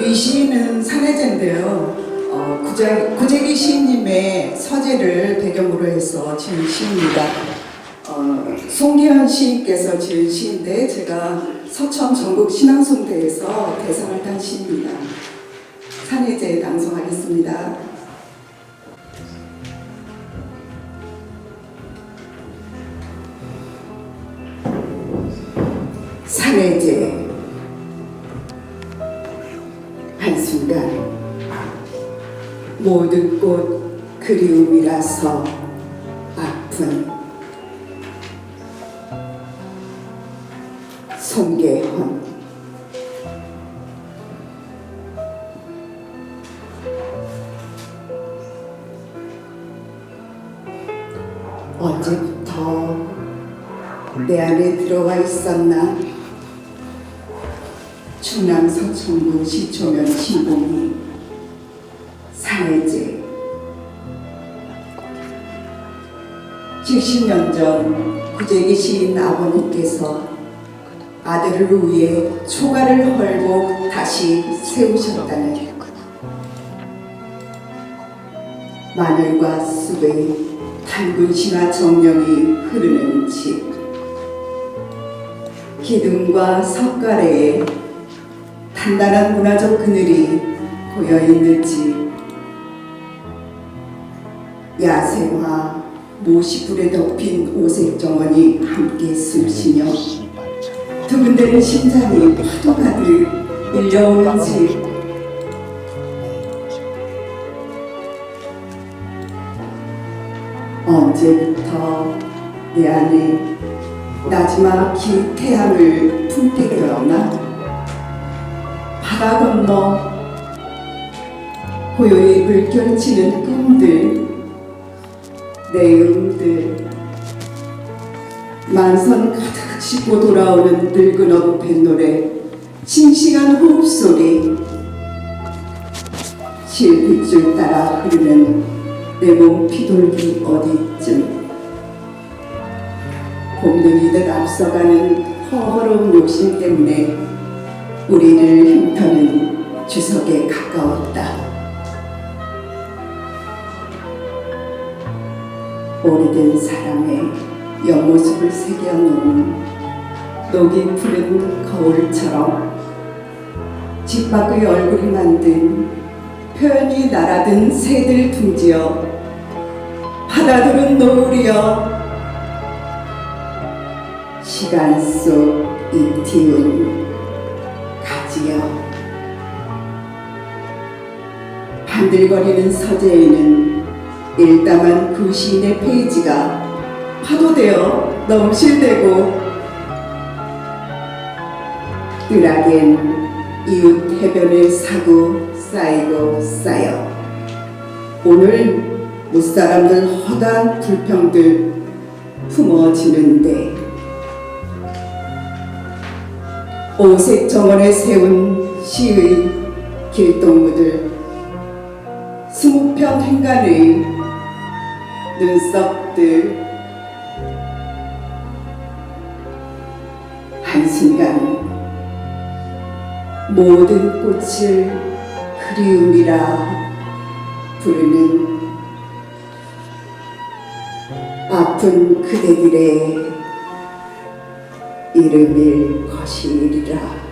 이 시인은 산해제인데요. 어, 구자, 구재기 시인님의 서재를 배경으로 해서 지은 시입니다. 어, 송기현 시인께서 지은 시인데 제가 서천 전국 신앙송대에서 대상을 탄 시입니다. 산해제 낭송하겠습니다. 산해제 순간 모든 꽃 그리움이라서 아픈 송계헌. 언제부터 내 안에 들어와 있었나 충남 서천구 시초면 신봉이 사회제. 70년 전 구재기 시인 아버님께서 아들을 위해 초가를 헐고 다시 세우셨다는 마늘과 쑥의 단군 신화 정령이 흐르는 집. 기둥과 석가래에 단단한 문화적 그늘이 고여 있는 집 야생화 모시불에 덮인 오색 정원이 함께 숨쉬며 두근대는 심장이 파도 가득 밀려오는 집 언제부터 내 안에 나지막히 태양을 품게 되었나 바다 건너 고요히 물결치는 꿈들 내 음들. 만선 가득 싣고 돌아오는 늙은 어부 뱃노래 싱싱한 호흡 소리. 실빗줄 따라 흐르는 내 몸 피돌기 어디쯤. 곰둥이들 앞서가는 허허로운 욕심 때문에 우리를 흉터는 주석에 가까웠다. 오래된 사람의 옆모습을 새겨놓은 녹이 푸른 거울처럼 집 밖의 얼굴이 만든 표현이 날아든 새들 둥지여 바다들은 노을이여 시간 속 입티운 가 지여 반들거리는 서재에는 일담한 그 시인의 페이지가 파도되어 넘실대고 뜰하겐 이웃 해변을 사고 쌓이고 쌓여 오늘 무사람들 허다한 불평들 품어지는데 오색 정원에 세운 시의 길동무들 스무 편 행간의 눈썹들 한순간 모든 꽃을 그리움이라 부르는 아픈 그대들의 이름일 것이리라.